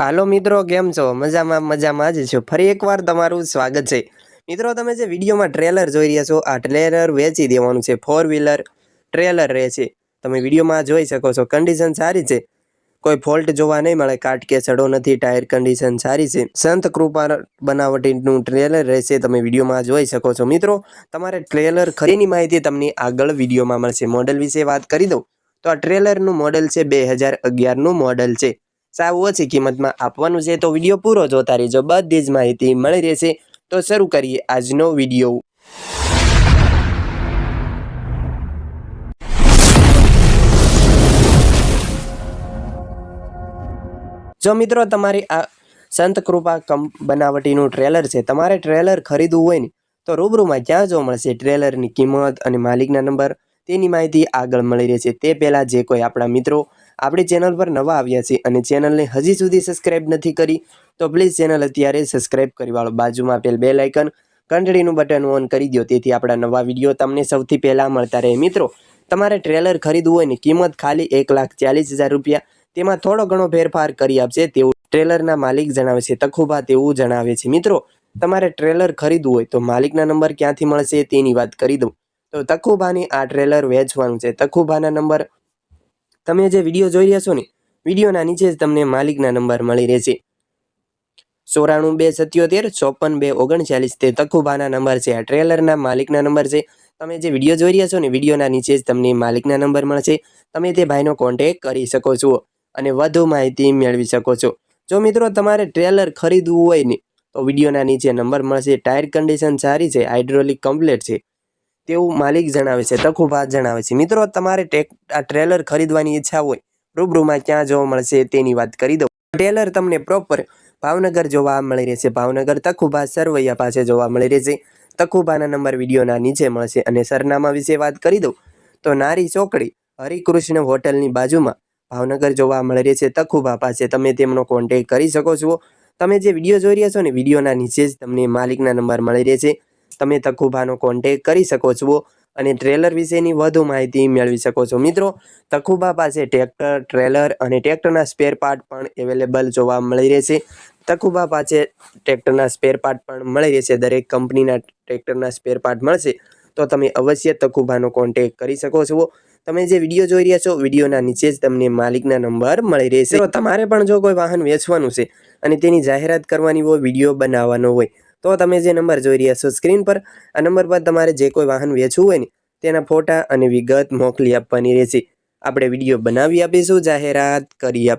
હાલો મિત્રો, કેમ છો? મજામાં મજામાં જ છો. ફરી એકવાર તમારું સ્વાગત છે. મિત્રો, તમે જે વિડીયોમાં ટ્રેલર જોઈ રહ્યા છો, આ ટ્રેલર વેચી દેવાનું છે. ફોર વ્હીલર ટ્રેલર રહે છે. તમે વિડીયોમાં જોઈ શકો છો. કન્ડિશન સારી છે. કોઈ ફોલ્ટ જોવા નહીં મળે. કાટ કે સડો નથી, ટાયર કન્ડિશન સારી છે. સંત કૃપા બનાવટીનું ટ્રેલર રહેશે તમે વિડીયોમાં જોઈ શકો છો. મિત્રો, તમારે ટ્રેલર ખરીની માહિતી તમને આગળ વિડીયોમાં મળશે. મોડલ વિશે વાત કરી દઉં. તો આ ટ્રેલરનું મોડલ છે, બે હજાર અગિયારનું મોડલ છે. સાવ ઓછી કિંમતમાં આપવાનું છે તો વીડિયો પૂરો જોતા રહેજો બધી જ માહિતી મળી રહેશે તો શરૂ કરીએ આજનો વીડિયો. જો મિત્રો તમારી આ સંત કૃપા કમ બનાવટીનું ટ્રેલર છે, તમારે ટ્રેલર ખરીદવું હોય ને, તો રૂબરૂમાં ક્યાં જોવા મળશે ટ્રેલરની કિંમત અને માલિકના નંબર તેની માહિતી આગળ મળી રહેશે. તે પહેલાં જે કોઈ આપણા મિત્રો આપણી ચેનલ પર નવા આવ્યા છે અને ચેનલને હજી સુધી સબસ્ક્રાઇબ નથી કરી, તો પ્લીઝ ચેનલ અત્યારે સબસ્ક્રાઇબ કરી વાળો. બાજુમાં આપેલ બે લાઇકન ઘંટડીનું બટન ઓન કરી દો તેથી આપણા નવા વીડિયો તમને સૌથી પહેલાં મળતા રહે. મિત્રો, તમારે ટ્રેલર ખરીદવું હોય ને કિંમત ખાલી એક લાખ ચાલીસ હજાર રૂપિયા, તેમાં થોડો ઘણો ફેરફાર કરી આપશે તેવું ટ્રેલરના માલિક જણાવે છે તખુબા તેવું જણાવે છે. મિત્રો, તમારે ટ્રેલર ખરીદવું હોય તો માલિકના નંબર ક્યાંથી મળશે તેની વાત કરી દઉં. તો તખુબાની આ ટ્રેલર વેચવાનું છે. તખુબાના નંબર તમે જે વીડિયો જોઈ રહ્યા છો ને, વિડીયોના નીચે જ તમને માલિકના નંબર મળી રહેશે. ચોરાણું બે સત્યોતેર, ચોપન બે ઓગણચાલીસ, તે તખુબાના નંબર છે. આ ટ્રેલરના માલિકના નંબર છે. તમે જે વીડિયો જોઈ રહ્યા છો ને, વિડીયોના નીચે જ તમને માલિકના નંબર મળશે. તમે તે ભાઈનો કોન્ટેક કરી શકો છો અને વધુ માહિતી મેળવી શકો છો. જો મિત્રો તમારે ટ્રેલર ખરીદવું હોય ને, તો વિડીયોના નીચે નંબર મળશે. ટાયર કન્ડિશન સારી છે, હાઇડ્રોલિક કમ્પ્લેટ છે. તેવું માલિક જણાવે છે તખુભા જણાવે છે. મિત્રો, તમારે ટેક, આ ટ્રેલર ખરીદવાની ઈચ્છા હોય, રૂબરૂમાં ક્યાં જોવા મળશે તેની વાત કરી દઉં. ટ્રેલર તમને પ્રોપર ભાવનગર જોવા મળી રહેશે. ભાવનગર તખુભા સરવૈયા પાસે જોવા મળી રહેશે. તખુભાના નંબર વિડીયોના નીચે મળશે અને સરનામા વિશે વાત કરી દઉં. તો નારી ચોકડી, હરિકૃષ્ણ હોટલની બાજુમાં ભાવનગર જોવા મળી રહેશે તખુભા પાસે. તમે તેમનો કોન્ટેક કરી શકો છો. તમે જે વીડિયો જોઈ રહ્યા છો ને, વિડીયોના નીચે જ તમને માલિકના નંબર મળી રહેશે. તમે તખુભાનો કોન્ટેક કરી શકો છો અને ટ્રેલર વિશેની વધુ માહિતી મેળવી શકો છો. મિત્રો તકુબા પાસે ટ્રેક્ટર ટ્રેલર અને ટ્રેક્ટરના સ્પેર પાર્ટ પણ અવેલેબલ જોવા મળી રહેશે. તકુબા પાસે ટ્રેક્ટરના સ્પેર પાર્ટ પણ મળી રહેશે. દરેક કંપનીના ટ્રેક્ટરના સ્પેર પાર્ટ મળશે. તો તમે અવશ્ય તકુભાનો કોન્ટેક કરી શકો છો. તમે જે વીડિયો જોઈ રહ્યા છો, વિડીયોના નીચે જ તમને માલિકના નંબર મળી રહેશે. તમારે પણ જો કોઈ વાહન વેચવાનું છે અને તેની જાહેરાત કરવાની હોય, વીડિયો બનાવવાનો હોય તો તમે જે નંબર જોઈ રહ્યા છો સ્ક્રીન પર, આ નંબર પર તમારે જે કોઈ વાહન વેચવું હોય ને, તેના ફોટા અને વિગત મોકલી આપવાની રહેશે. આપણે વીડિયો બનાવી આપીશું, જાહેરાત કરી આપ